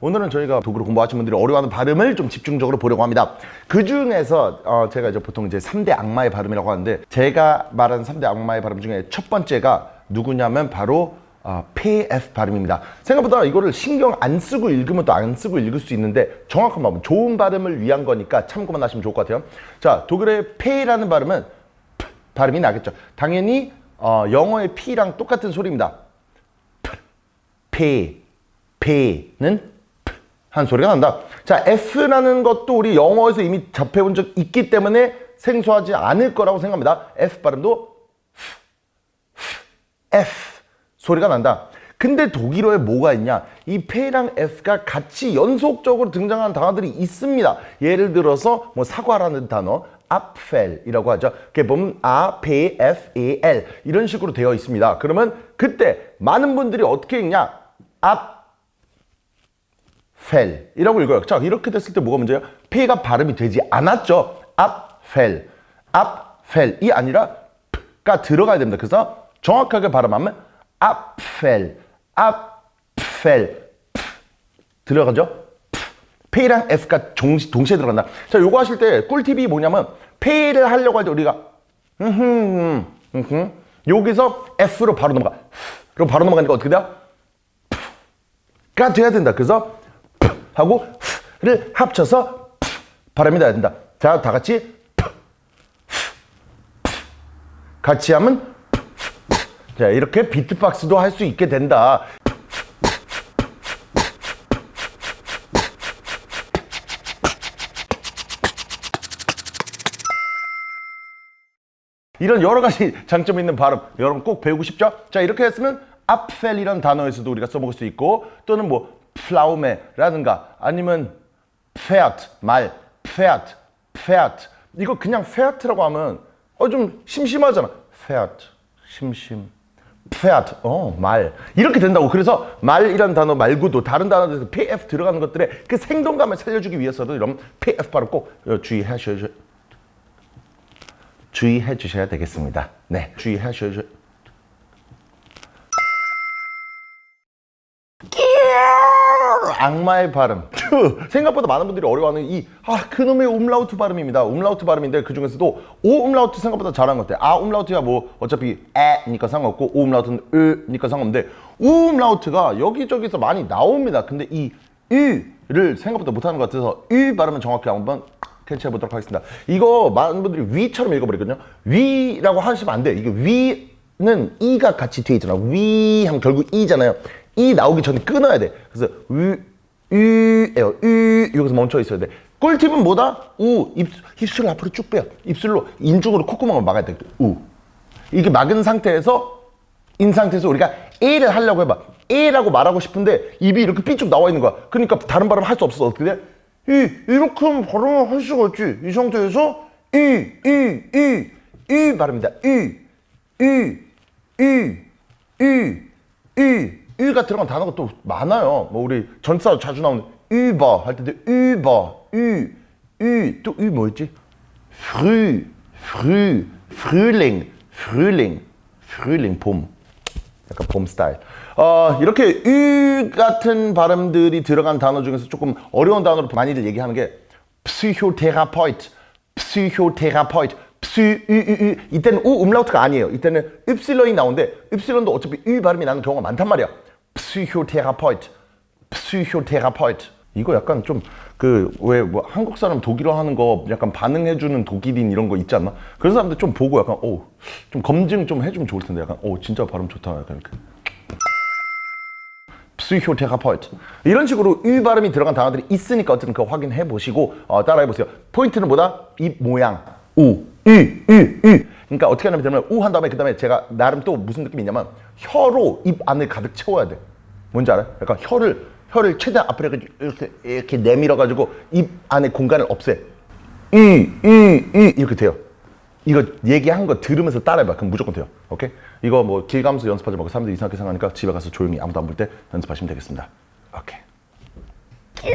오늘은 저희가 독일어 공부하시는 분들이 어려워하는 발음을 좀 집중적으로 보려고 합니다. 그 중에서 어, 제가 이제 보통 이제 3대 악마의 발음이라고 하는데 제가 말하는 3대 악마의 발음 중에 첫 번째가 누구냐면 바로 어, PF 발음입니다. 생각보다 이거를 신경 안 쓰고 읽으면 또 안 쓰고 읽을 수 있는데 정확한 발음, 좋은 발음을 위한 거니까 참고만 하시면 좋을 것 같아요. 자, 독일의 P라는 발음은 P 발음이 나겠죠. 당연히 어, 영어의 P랑 똑같은 소리입니다. P, P는 한 소리가 난다. 자, F라는 것도 우리 영어에서 이미 접해본 적 있기 때문에 생소하지 않을 거라고 생각합니다. F 발음도 F 소리가 난다. 근데 독일어에 뭐가 있냐? 이 P랑 F가 같이 연속적으로 등장하는 단어들이 있습니다. 예를 들어서 뭐 사과라는 단어, Apfel이라고 하죠. 이렇게 보면 A, P, F, E, L 이런 식으로 되어 있습니다. 그러면 그때 많은 분들이 어떻게 읽냐? Apfel이라고 읽어요. 자, 이렇게 됐을 때 뭐가 문제예요? P가 발음이 되지 않았죠. Apfel, Apfel이 아니라 P가 들어가야 됩니다. 그래서 정확하게 발음하면 Apfel, Apfel 들어가죠? P랑 F가 동시, 동시에 들어간다. 자, 요거 하실 때 꿀팁이 뭐냐면 P를 하려고 할 때 우리가 음흠, 음흠, 여기서 F로 바로 넘어가. 그럼 바로 넘어가니까 어떻게 돼요? 가 돼야 된다. 그래서 하고 를 합쳐서 발음이 나야 된다. 자, 다 같이 같이 하면 자, 이렇게 비트박스도 할 수 있게 된다. 이런 여러 가지 장점이 있는 발음 여러분 꼭 배우고 싶죠? 자 이렇게 했으면 apfel이라는 단어에서도 우리가 써먹을 수 있고 또는 뭐 플라우메라든가 아니면 pferd 말 pferd pferd 이거 그냥 pferd라고 하면 어 좀 심심하잖아. pferd 심심 pferd 어말. 이렇게 된다고. 그래서 말이라는 단어 말고도 다른 단어들에서 pf 들어가는 것들의 그 생동감을 살려주기 위해서도 이런 pf 발음 꼭 어, 주의하셔야 주의해 주셔야 되겠습니다. 네, 주의하셔야 악마의 발음. 생각보다 많은 분들이 어려워하는 이, 아, 그놈의 umlaut 발음입니다. umlaut 발음인데 그 중에서도 오 umlaut 생각보다 잘한 것 같아요. 아, umlaut야 뭐 어차피 에니까 상관없고 오 umlaut는 으니까 상관없는데 우 umlaut가 여기저기서 많이 나옵니다. 근데 이 으를 생각보다 못하는 것 같아서 으 발음은 정확히 한번 캐치해 보도록 하겠습니다. 이거 많은 분들이 위처럼 읽어버리거든요. 위라고 하시면 안 돼요. 이게 위는 이가 같이 뒤에 있잖아. 위 하면 결국 이잖아요. 이 나오기 전에 끊어야 돼. 그래서 위, 으에요. 으 여기서 멈춰 있어야 돼. 꿀팁은 뭐다? 우 입, 입술을 앞으로 쭉 빼요. 입술로 인중으로 콧구멍을 막아야 돼. 우 이게 막은 상태에서 인 상태에서 우리가 A를 하려고 해봐. A라고 말하고 싶은데 입이 이렇게 삐쭉 나와 있는 거야. 그러니까 다른 발음 할 수 없어. 어떻게 돼? 이 이렇게 발음을 할 수가 있지. 이 상태에서 이, 이, 이, 이 발음입니다. 이, 이, 이, 이, 이, 이가 들어간 단어가 또 많아요. 뭐 우리 전사 자주 나오는 über 할 때도 über, 이, 이, 또이 뭐였지? früh, früh, frühling, 봄. 약간 봄 스타일. 어, 이렇게 이 같은 발음들이 들어간 단어 중에서 조금 어려운 단어로 많이들 얘기하는 게 psychotherapeuት, psychotherapeuት, psy, 이. 이때는 우 음라우트가 아니에요. 이때는 읍실런이 나오는데 읍실런도 어차피 이 발음이 나는 경우가 많단 말이야. psychotherapeut, psychotherapeut. 이거 약간 좀 그 왜 뭐 한국 사람 독일어 하는 거 약간 반응해주는 독일인 이런 거 있지 않나? 그런 사람들 좀 보고 약간 오 좀 검증 좀 해주면 좋을 텐데 약간 오 진짜 발음 좋다 약간 이렇게. psychotherapeut 이런 식으로 유 발음이 들어간 단어들이 있으니까 어쨌든 그거 확인해 보시고 어, 따라해 보세요. 포인트는 뭐다? 입 모양 우, 유, 유, 유. 그러니까 어떻게 하냐면 우 한 다음에 그 다음에 제가 나름 또 무슨 느낌이냐면 혀로 입 안을 가득 채워야 돼. 뭔지 알아요? 약간 혀를 혀를 최대한 앞으로 이렇게 이렇게, 내밀어 가지고 입 안에 공간을 없애. 이, 이, 이 이렇게 돼요. 이거 얘기한 거 들으면서 따라해봐. 그럼 무조건 돼요. 오케이? 이거 뭐 길 가면서 연습하지 말고 사람들이 이상하게 생각하니까 집에 가서 조용히 아무도 안 볼 때 연습하시면 되겠습니다. 오케이. 끝!